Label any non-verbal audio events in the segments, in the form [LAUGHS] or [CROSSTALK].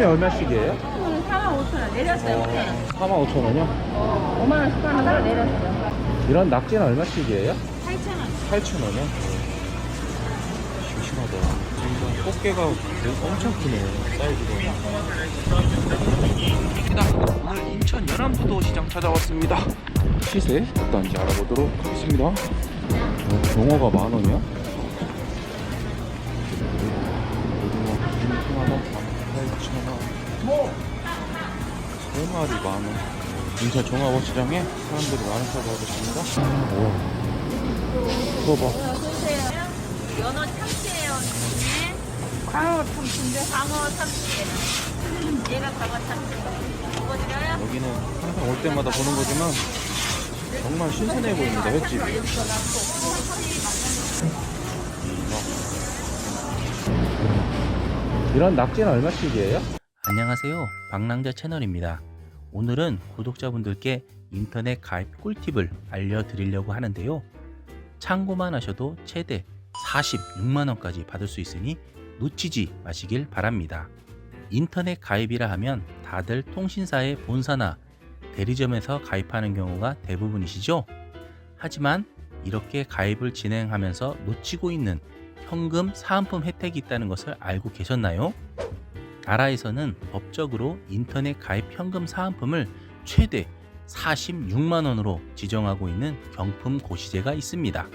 쭈꾸미 얼마씩이에요? 4만 5천 원 내렸어요. 5천 원. 4만 5천 원이요? 5만 원씩 거 내렸어요. 이런 낙지는 얼마씩이에요? 8천 원. 8천 원이요? 심심하다. 꽃게가 엄청 크네요. 사이즈가. 오늘 인천 연안부도 시장 찾아왔습니다. 시세 어떤지 알아보도록 하겠습니다. 어, 용어가 만 원이야? 세 마리 만 원. 인천 종합시장에 사람들이 많다고 하겠습니다. 오. 이거 봐. 보세요. 연어 참치예요. 광어 참치인데? 광어 참치. 얘가 광어 참치. 이거 드려요? 여기는 항상 올 때마다 보는 거지만 정말 신선해 보입니다 횟집이 이런 낙지는 얼마씩이에요? 안녕하세요. 방랑자 채널입니다. 오늘은 구독자분들께 인터넷 가입 꿀팁을 알려드리려고 하는데요. 참고만 하셔도 최대 46만원까지 받을 수 있으니 놓치지 마시길 바랍니다. 인터넷 가입이라 하면 다들 통신사의 본사나 대리점에서 가입하는 경우가 대부분이시죠? 하지만 이렇게 가입을 진행하면서 놓치고 있는 현금 사은품 혜택이 있다는 것을 알고 계셨나요? 나라에서는 법적으로 인터넷 가입 현금 사은품을 최대 46만 원으로 지정하고 있는 경품 고시제가 있습니다.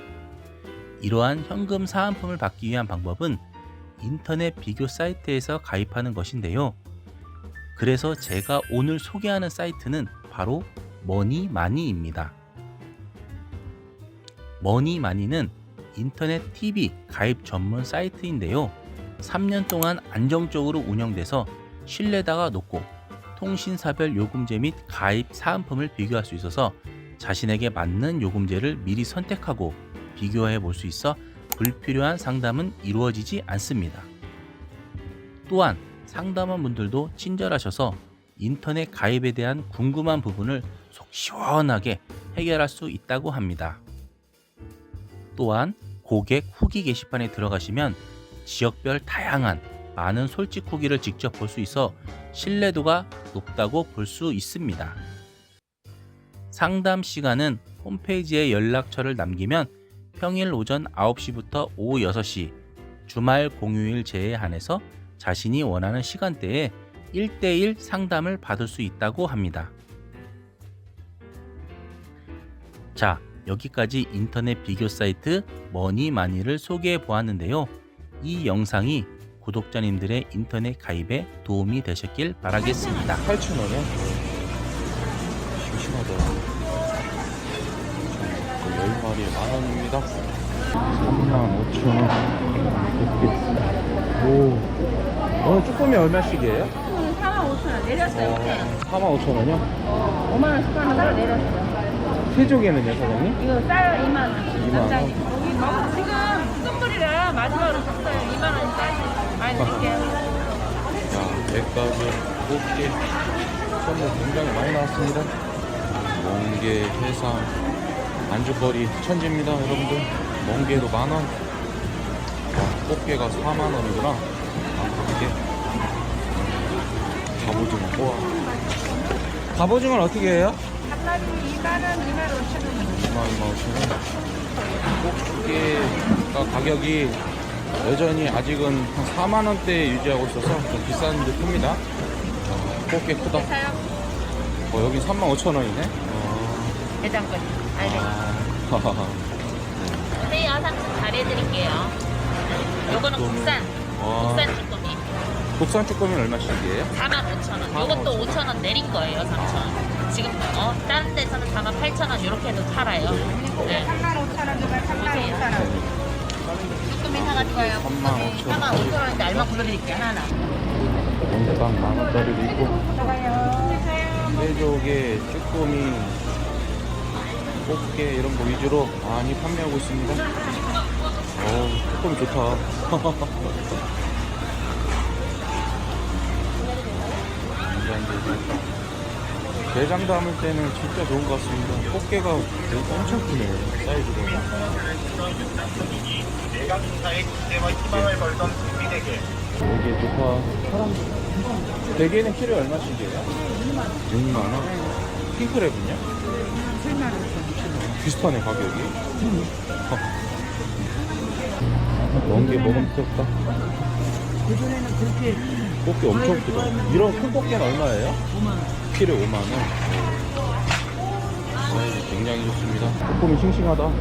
이러한 현금 사은품을 받기 위한 방법은 인터넷 비교 사이트에서 가입하는 것인데요. 그래서 제가 오늘 소개하는 사이트는 바로 머니마니입니다. 머니마니는 인터넷 TV 가입 전문 사이트인데요. 3년 동안 안정적으로 운영돼서 신뢰도가 높고 통신사별 요금제 및 가입 사은품을 비교할 수 있어서 자신에게 맞는 요금제를 미리 선택하고 비교해 볼 수 있어 불필요한 상담은 이루어지지 않습니다. 또한 상담원 분들도 친절하셔서 인터넷 가입에 대한 궁금한 부분을 속 시원하게 해결할 수 있다고 합니다. 또한 고객 후기 게시판에 들어가시면 지역별 다양한 많은 솔직 후기를 직접 볼 수 있어 신뢰도가 높다고 볼 수 있습니다. 상담 시간은 홈페이지에 연락처를 남기면 평일 오전 9시부터 오후 6시, 주말 공휴일 제에 한해서 자신이 원하는 시간대에 1대1 상담을 받을 수 있다고 합니다. 자, 여기까지 인터넷 비교 사이트 머니마니를 소개해 보았는데요. 이 영상이 구독자님들의 인터넷 가입에 도움이 되셨길 바라겠습니다. 8천 원이요? 심심하다. 10마리에 만 원입니다. 3만 5천 원. 오. 오늘 쭈꾸미 얼마씩이에요? 4만 5천 원 내렸어요. 5천 원. 4만 5천 원이요? 5만 원씩 하는 거 내렸어요. 세조개는요, 사장님? 이거 싸요 2만 원. 2만 원? 자, 백가지, 꽃게, 선물 굉장히 많이 나왔습니다. 멍게, 해삼, 안주거리 천지입니다, 여러분들. 멍게도 만 원. 와, 꽃게가 4만 원이구나. 아, 이게 갑오징어. 우와. 갑오징어는 어떻게 해요? 한 마리 2만 원, 2만 5천 원. 2만 2만 5천 원. 꽃게가 가격이 여전히 아직은 한 4만 원대에 유지하고 있어서 좀 비싼 듯합니다. 어, 꽃게 크다. 사요. 어, 여기 3만 5천 원이네. 어, 대장거리. 알겠 아, [LAUGHS] 오세요. 삼촌 잘해드릴게요. 요거는. 국산. 와. 국산 쭈꾸미. 국산 쭈꾸미는 얼마씩이에요? 45,000원. 요것도 5,000원 내린 거예요, 삼촌. 지금 어 다른 데서는 48,000원 이렇게도 팔아요. 네. 35,000원, 쭈꾸미 사가지고요. 35,000원. 45,000원인데 알만 굴러드릴게요, 하나. 원당 만 원짜리도 있고. 세조개, 쭈꾸미, 꽃게 이런 거 위주로 많이 판매하고 있습니다. 어, 쭈꾸미 좋다. 대장 담을 때는 진짜 좋은 것 같습니다. 꽃게가 엄청 크네요. 사이즈가. 내각 인사의 국제와 희망을 걸던 준비되게 여기 좋다. 사람들 대게는 키로에 얼마씩이에요? 6만 원. 핑크랩은요? 7만 원. 비슷하네 가격이. 멍게 먹으면 귀엽다. 그전에는 그렇게 꽃게 엄청 크다. 이런 큰 꽃게는 얼마예요? 5만 원. 키로에 5만 원. 사이즈 굉장히 좋습니다. 조금이 싱싱하다.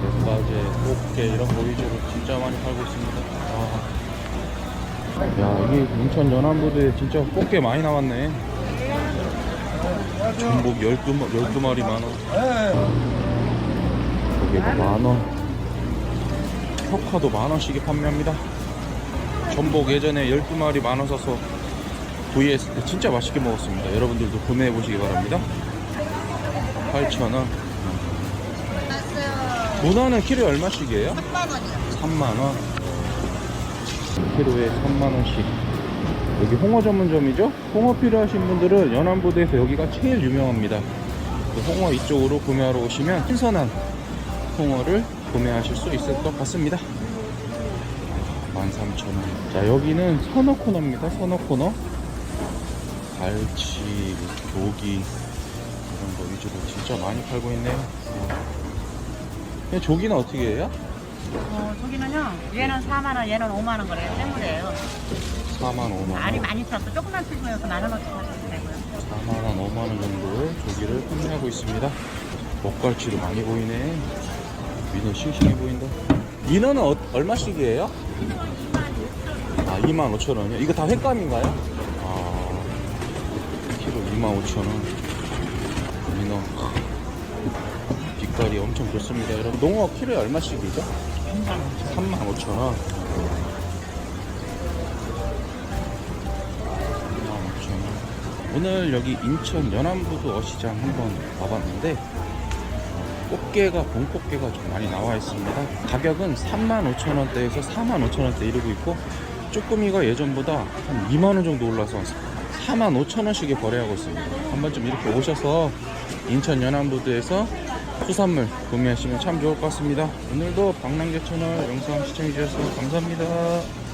뱃바제, 꽃게 이런 거 위주로 진짜 많이 팔고 있습니다. 아. 야 이게 인천 연안부두에 진짜 꽃게 많이 나왔네. 전복 12, 12마리 만원. 여기 만원. 혁화도 만원씩에 판매합니다. 전복 예전에 12마리 만원 사서 구이했을 때 진짜 맛있게 먹었습니다. 여러분들도 구매해 보시기 바랍니다. 8,000원. 문어는 키로에 얼마씩이에요? 3만원이요 3만원. 키로에 3만원씩. 여기 홍어 전문점이죠? 홍어 필요하신 분들은 연안부두에서 여기가 제일 유명합니다. 그 홍어 이쪽으로 구매하러 오시면 신선한 홍어를 구매하실 수 있을 것 같습니다. 13,000원. 자, 여기는 선어 코너입니다. 선어 코너. 갈치, 조기, 이런 거 위주로 진짜 많이 팔고 있네요. 어. 조기는 어떻게 해요? 어, 저기는요. 얘는 4만 원, 얘는 5만 원 그래요. 때문에요. 4만 5만 알이 원, 많이 찼어. 조금만 피고여서 만 원어치 하시면 되고요. 4만 원, 5만 원 정도의 조기를 판매하고 있습니다. 먹갈치도 많이 보이네. 민어 싱싱해 보인다. 민어는 어- 얼마씩이에요? 아, 2만 5천 원이요? 이거 다 횟감인가요? 아, 키로 2만 5천 원. 민어. 빛깔이 엄청 좋습니다, 여러분. 농어 키로에 얼마씩이죠? 3만 5천 원. 15,000원. 오늘 여기 인천 연안부두 어시장 한번 와봤는데 어, 꽃게가 봄꽃게가 좀 많이 나와 있습니다 가격은 35,000원대에서 45,000원대 이르고 있고 쭈꾸미가 예전보다 한 2만원 정도 올라서 45,000원씩에 거래하고 있습니다. 한 번쯤 이렇게 오셔서 인천 연안부두에서 수산물 구매하시면 참 좋을 것 같습니다. 오늘도 방랑개 채널 영상 시청해주셔서 감사합니다